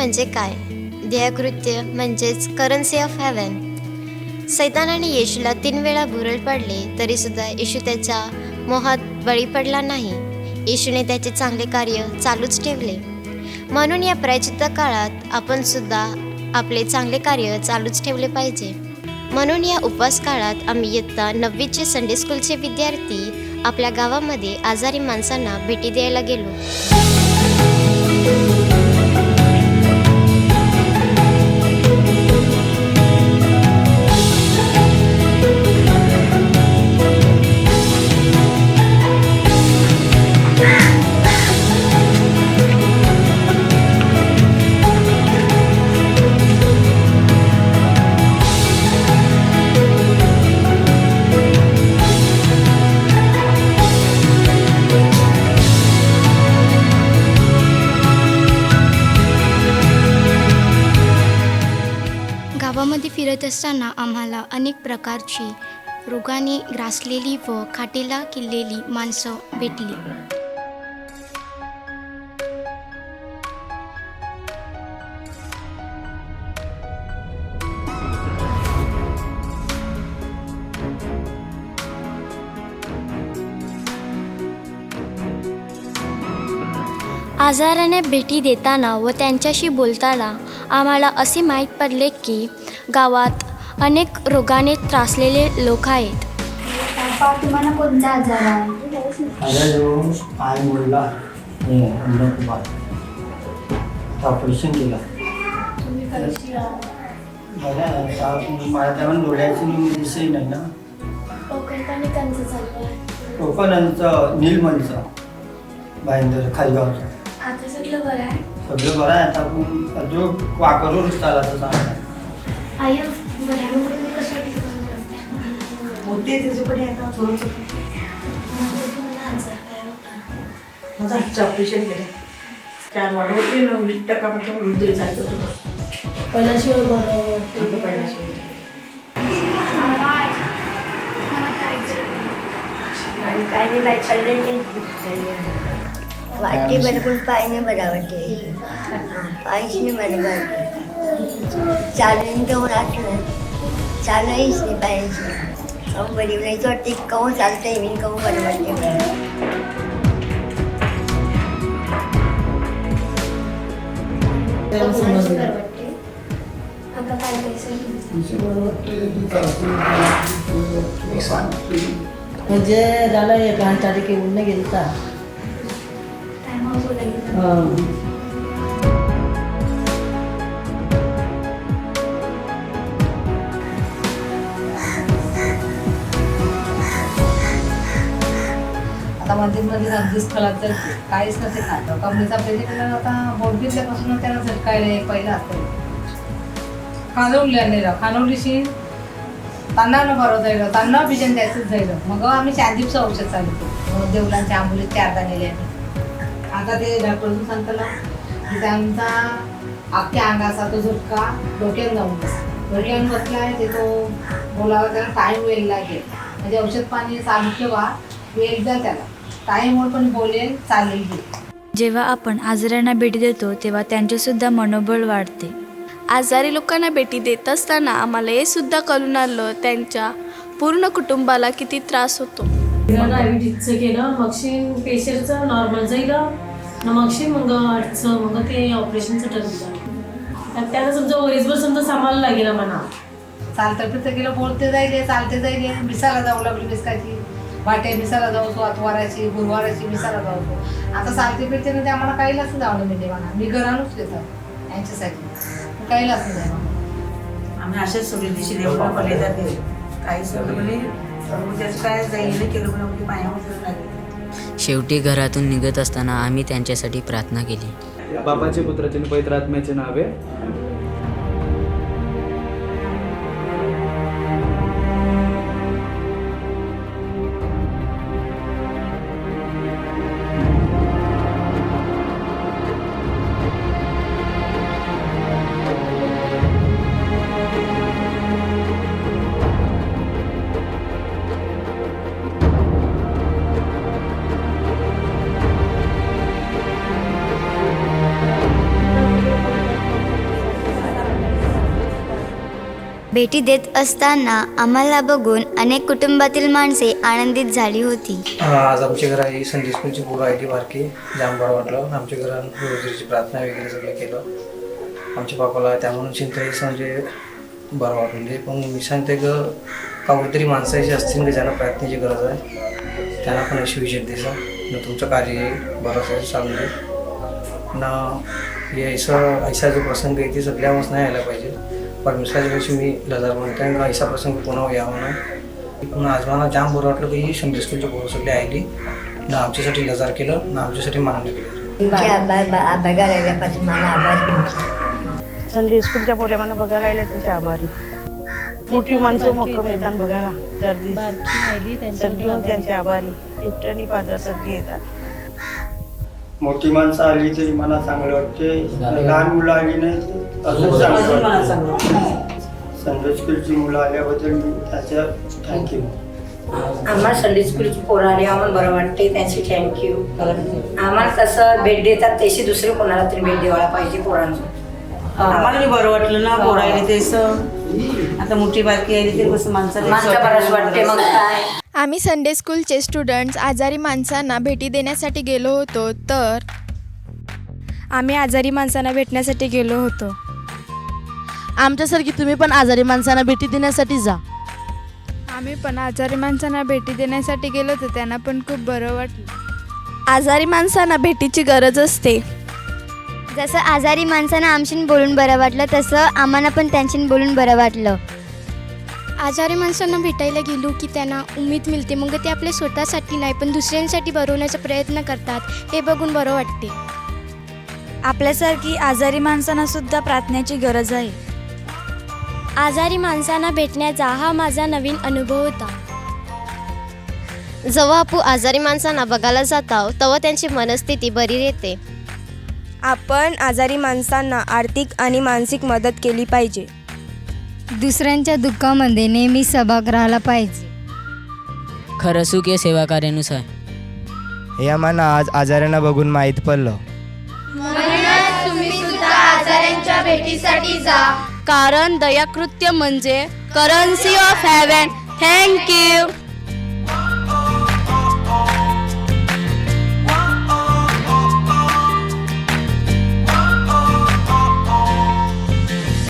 म्हणजे काय? ध्येयकृत्य म्हणजेच करन्सी ऑफ हेवन सैतानाने येशूला तीन वेळा बुरळ पडले तरीसुद्धा येशू त्याच्या मोहात बळी पडला नाही. येशूने त्याचे चांगले कार्य चालूच ठेवले. म्हणून या प्रायचित्त काळात आपण सुद्धा आपले चांगले कार्य चालूच ठेवले पाहिजे. म्हणून या उपवास काळात आम्ही इयत्ता नववीचे संडे स्कूलचे विद्यार्थी आपल्या गावामध्ये आजारी माणसांना भेटी द्यायला गेलो. गावामध्ये असताना आम्हाला अनेक प्रकारची रोगाने ग्रासलेली व खाटेला किल्लेली माणसं भेटली. आजाराने भेटी देताना व त्यांच्याशी बोलताना आम्हाला असे माहीत पडले की गावात अनेक रोगाने त्रासलेले लोक आहेत. तुम्हाला कोणता आजार आहे. पाय मोडला ऑपरेशन केलं डोळ्याची ना. कोकणांचं नीलमणचं. भाईंदर खालगावचं. सगळं बरं आहे. सगळं बरं आहे. आता आपण अजून चालायचं सांगता आई होते त्याच्याकडे आता थोडंसं माझं हातचं ऑपरेशन केलं. चार वाढ होते ना वीस टक्का म्हणजे रुद्र जायचं होतं. पहिल्याशिवाय बरं आता पहिल्याशिवाय. आणि काय नाही चाललंय वाटते बरं पण पाय नाही बरं वाटते पायच नाही बरं वाटते चालून तेवढं असलं चालूच नाही कहून बरी नाही वाटते कहून चालतंय मी कहून बरं वाटते म्हणजे झालं एक तारीख येऊन नाही गेली का मध्ये अगदीच खलात तर काहीच नसे खातं. कमळीचा पेजेकडे म्हणजे आता बोडबिजल्यापासून त्यांना झटकायला पहिला असतं. खानवली नाही राव खानवलीशी त्यांना न बरं जाईल त्यांना भिजन द्यायचंच जाईल मग आम्ही चांदीपचं औषध चालू देवलांच्या आंबोलीत चार नेले आम्ही. आता ते डॉक्टरचं सांगताना की त्यांचा अख्ख्या अंगाचा तो झुटका डोक्यात जाऊन बसला. डोक्यात बसला आहे ते तो बोलावा त्याला टाईम वेळ लागेल. म्हणजे औषध पाणी चालू ठेवा वेळ द्या त्याला. टाईमवर पण बोलेल चालेल जेव्हा आपण आजारांना भेट देतो तेव्हा त्यांचेसुद्धा मनोबल वाढते. आजारी लोकांना भेटी देत असताना आम्हाला हे सुद्धा कळून आलं त्यांच्या पूर्ण कुटुंबाला किती त्रास होतो. डायबिटीजचं केलं मगशी पेशंटचं नॉर्मल जाईल न मगशी मग आठचं मग ते ऑपरेशनचं ठरवलं त्यात त्याला समजा वरीसभर समजा सांभाळायला लागेल म्हणा चालतं फिरतं गेलं बोलते जाईल चालते जाईल मिसाला जाऊ लागली बिस्काची वाटे मिसाला जाऊ सो अतवाराची गुरुवाराची मिसाला जाऊ सो आता चालते फिरते ना ते आम्हाला काहीलाच जाऊ ना म्हणजे म्हणा मी घरानच येतात यांच्यासाठी. नाही जाणार आम्ही अशाच सोडली दिवशी देवळा पडले जाते. काही सगळं म्हणजे त्याचं काय जाईल केलं आपली पायावर लागली शेवटी घरातून निघत असताना आम्ही त्यांच्यासाठी प्रार्थना केली. बापाचे पुत्राचे पवित्र आत्म्याचे नावे भेटी देत असताना आम्हाला बघून अनेक कुटुंबातील माणसे आनंदित झाली होती. आज आमच्या घरा ही संजय स्कूलची पोरं आहे ती बारकी जाम बरं वाटलं. आमच्या घरात गुरुजीची प्रार्थना वगैरे सगळं केलं. आमच्या बापाला त्यामुळे चिंता म्हणजे बरं वाटलं म्हणजे पण मी सांगते क काहीतरी माणसाची असतील की ज्यांना प्रार्थनेची गरज आहे त्यांना पण अशी विजय दिसा. न तुमचं कार्य बरं असेल चालू दे. ना हे ऐसा ऐसा जो प्रसंग आहे ते सगळ्यावरच नाही यायला पाहिजे. परमेश्वराच्या दिवशी मी लजार म्हणते आणि ऐसा प्रसंग पुन्हा यावं नाही पुन्हा आज मला जाम बरं वाटलं की ही संजय स्कूलची पोरं सगळी आली ना आमच्यासाठी लजार केलं ना आमच्यासाठी मानलं केलं. बघायला मला आभार. संजय स्कूलच्या पोऱ्या मला बघायला आले तुमचे आभारी. मोठी माणसं मोठं मैदान बघायला गर्दी. सगळी त्यांचे आभारी. एकट्याने पादर सगळी येतात. मोठी माणसं आली तरी मला चांगलं वाटते. लहान मुलं आली नाही अजून चांगलं वाटते. स्कूलची मुलं आल्याबद्दल मी त्याच्या थँक्यू आम्हाला संडे स्कूलची पोरं आली आम्हाला बरं वाटते. त्यांची थँक्यू आम्हाला तसं भेट देतात तशी दुसरे कोणाला तरी भेट द्यायला पाहिजे पोरांचं. आम्हाला बी बरं वाटलं ना पोरायला तेच आता मोठी बारकी आली ते कसं माणसाला वाटते मग काय? आम्ही संडे स्कूलचे स्टुडंट्स आजारी माणसांना भेटी देण्यासाठी गेलो होतो तर? आम्ही आजारी माणसांना भेटण्यासाठी गेलो होतो. आमच्यासारखी तुम्ही पण आजारी माणसांना भेटी देण्यासाठी जा. आम्ही पण आजारी माणसांना भेटी देण्यासाठी गेलो होतो त्यांना पण खूप बरं वाटलं. आजारी माणसांना भेटीची गरज असते. जसं आजारी माणसांना आमशीन बोलून बरं वाटलं तसं आम्हाला पण त्यांच्याशी बोलून बरं वाटलं. आजारी माणसांना भेटायला गेलो की त्यांना उमेद मिळते. मग ते आपल्या स्वतःसाठी नाही पण दुसऱ्यांसाठी भरवण्याचा प्रयत्न करतात. हे बघून बरं वाटते. आपल्यासारखी आजारी माणसांना सुद्धा प्रार्थनेची गरज आहे. आजारी माणसांना भेटण्याचा हा माझा नवीन अनुभव होता. जेव्हा आपू आजारी माणसांना बघायला जातो तेव्हा त्यांची मनस्थिती बरी येते आपण आजारी माणसांना आर्थिक आणि मानसिक मदत केली पाहिजे. दुसऱ्यांच्या दुःखामध्ये नेहमी सहभाग राहिला पाहिजे. खरं सुख हे सेवा कार्यानुसार. हे आम्हाला आज आजारांना बघून माहीत पडलं. तुम्ही सुद्धा आजारांच्या भेटीसाठी जा. कारण दयाकृत्य म्हणजे करन्सी ऑफ हेवन थँक्यू